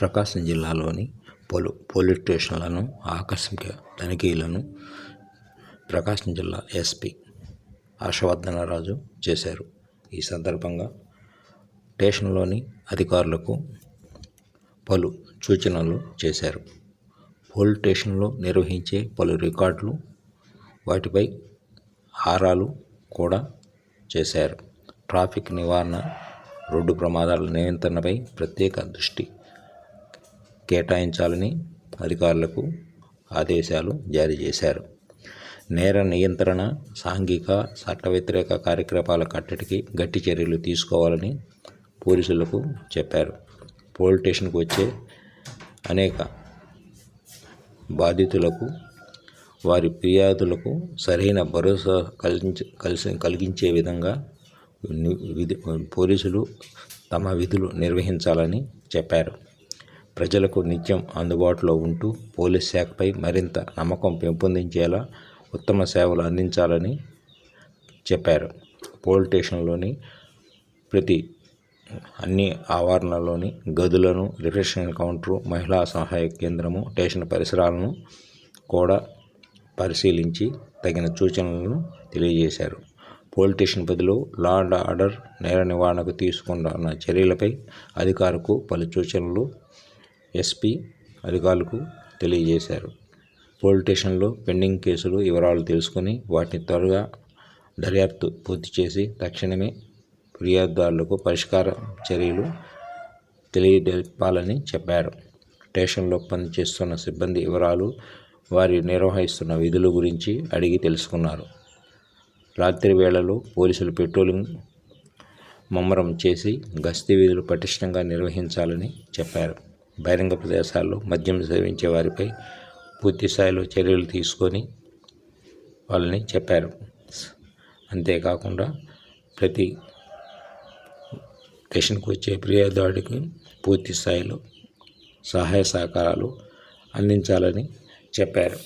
ప్రకాశం జిల్లాలోని పలు పోలీస్ స్టేషన్లను ఆకస్మిక తనిఖీలను ప్రకాశం జిల్లా ఎస్పీ హర్షవర్ధనరాజు చేశారు. ఈ సందర్భంగా స్టేషన్లోని అధికారులకు పలు సూచనలు చేశారు. పోలీస్ స్టేషన్లో నిర్వహించే పలు రికార్డులు వాటిపై ఆరాలు కూడా చేశారు. ట్రాఫిక్ నివారణ రోడ్డు ప్రమాదాల నియంత్రణపై ప్రత్యేక దృష్టి కేటాయించాలని అధికారులకు ఆదేశాలు జారీ చేశారు. నేర నియంత్రణ సాంఘిక చట్ట వ్యతిరేక కార్యకలాపాల కట్టడికి గట్టి చర్యలు తీసుకోవాలని పోలీసులకు చెప్పారు. పోలీస్ స్టేషన్కు వచ్చే అనేక బాధితులకు వారి ఫిర్యాదులకు సరైన భరోసా కలిగించ కలిసి కలిగించే విధంగా విధి పోలీసులు తమ విధులు నిర్వహించాలని చెప్పారు. ప్రజలకు నిత్యం అందుబాటులో ఉంటూ పోలీస్ శాఖపై మరింత నమ్మకం పెంపొందించేలా ఉత్తమ సేవలు అందించాలని చెప్పారు. పోలీస్ స్టేషన్లోని ప్రతి అన్ని ఆవరణలోని గదులను రిఫ్రెష్మెంట్ కౌంటరు మహిళా సహాయ కేంద్రము స్టేషన్ పరిసరాలను కూడా పరిశీలించి తగిన సూచనలను తెలియజేశారు. పోలీస్ స్టేషన్ బదులు లా అండ్ ఆర్డర్ నేర నివారణకు తీసుకున్న చర్యలపై అధికారులకు పలు సూచనలు ఎస్పీ అధికారులకు తెలియజేశారు. పోలీస్ స్టేషన్లో పెండింగ్ కేసులు వివరాలు తెలుసుకొని వాటిని త్వరగా దర్యాప్తు పూర్తి చేసి తక్షణమే ఫిర్యాదుదారులకు పరిష్కార చర్యలు తెలియజెప్పాలని చెప్పారు. స్టేషన్లో పనిచేస్తున్న సిబ్బంది వివరాలు వారి నిర్వహిస్తున్న విధుల గురించి అడిగి తెలుసుకున్నారు. రాత్రి వేళలో పోలీసులు పెట్రోలింగ్ ముమ్మరం చేసి గస్తీ విధులు పటిష్టంగా నిర్వహించాలని చెప్పారు. బహిరంగ ప్రదేశాల్లో మద్యం సేవించే వారిపై పూర్తి స్థాయిలో చర్యలు తీసుకొని వాళ్ళని చెప్పారు. అంతేకాకుండా ప్రతి స్టేషన్కి వచ్చే ప్రియదాడికి పూర్తి స్థాయిలో సహాయ సహకారాలు అందించాలని చెప్పారు.